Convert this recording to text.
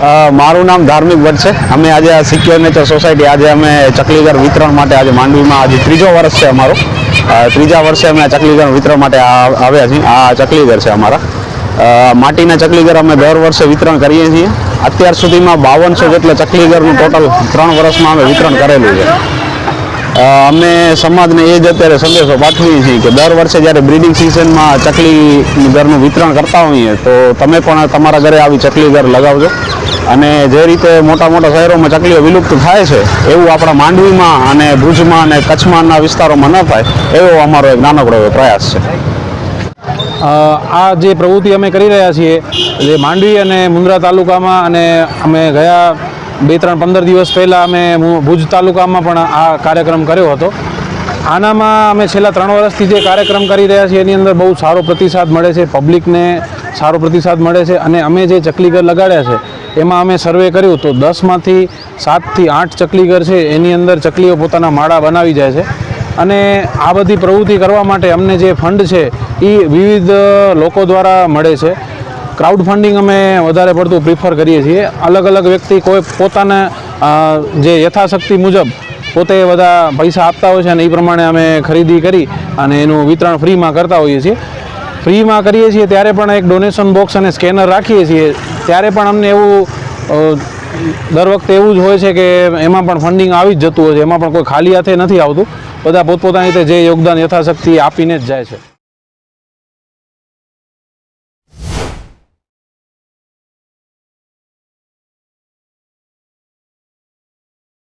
મારું નામ ધાર્મિક ભટ્ટ છે. અમે આજે આ સિક્યોર નેચર સોસાયટી, આજે અમે ચકલીઘર વિતરણ માટે આજે માંડવીમાં આજે ત્રીજો વર્ષ છે અમારો. ત્રીજા વર્ષે અમે આ ચકલીઘર વિતરણ માટે આવ્યા છીએ. આ ચકલીઘર છે અમારા. માટીના ચકલીઘર અમે દર વર્ષે વિતરણ કરીએ છીએ. અત્યાર સુધીમાં બાવનસો જેટલા ચકલીઘરનું ટોટલ ત્રણ વર્ષમાં અમે વિતરણ કરેલું છે. અમે સમાજને એ જ અત્યારે સંદેશો પાઠવીએ છીએ કે દર વર્ષે જ્યારે બ્રીડિંગ સિઝનમાં ચકલી ઘરનું વિતરણ કરતા હોઈએ, તો તમે પણ તમારા ઘરે આવી ચકલી ઘર લગાવજો. અને જે રીતે મોટા મોટા શહેરોમાં ચકલીઓ વિલુપ્ત થાય છે, એવું આપણા માંડવીમાં અને ભુજમાં અને કચ્છમાંના વિસ્તારોમાં ન થાય, એવો અમારો એક નાનકડો એવો પ્રયાસ છે. આ જે પ્રવૃત્તિ અમે કરી રહ્યા છીએ જે માંડવી અને મુન્દ્રા તાલુકામાં અને અમે ગયા બે ત્રણ પંદર દિવસ પહેલાં અમે ભુજ તાલુકામાં પણ આ કાર્યક્રમ કર્યો હતો. આનામાં અમે છેલ્લા ત્રણ વર્ષથી જે કાર્યક્રમ કરી રહ્યા છીએ, એની અંદર બહુ સારો પ્રતિસાદ મળે છે, પબ્લિકને સારો પ્રતિસાદ મળે છે અને અમે જે ચકલીઘર લગાડ્યા છે, એમાં અમે સર્વે કર્યું તો દસમાંથી સાતથી આઠ ચકલીઘર છે, એની અંદર ચકલીઓ પોતાના માળા બનાવી જાય છે. અને આ બધી પ્રવૃત્તિ કરવા માટે અમને જે ફંડ છે એ વિવિધ લોકો દ્વારા મળે છે. ક્રાઉડ ફંડિંગ અમે વધારે પડતું પ્રિફર કરીએ છીએ. અલગ અલગ વ્યક્તિ કોઈ પોતાના જે યથાશક્તિ મુજબ પોતે બધા પૈસા આપતા હોય છે અને એ પ્રમાણે અમે ખરીદી કરી અને એનું વિતરણ ફ્રીમાં કરતા હોઈએ છીએ. ફ્રીમાં કરીએ છીએ ત્યારે પણ એક ડોનેશન બોક્સ અને સ્કેનર રાખીએ છીએ. ત્યારે પણ અમને એવું દર વખતે એવું જ હોય છે કે એમાં પણ ફંડિંગ આવી જ જતું હોય છે. એમાં પણ કોઈ ખાલી હાથે નથી આવતું. બધા પોતપોતાની રીતે જે યોગદાન યથાશક્તિ આપીને જ જાય છે.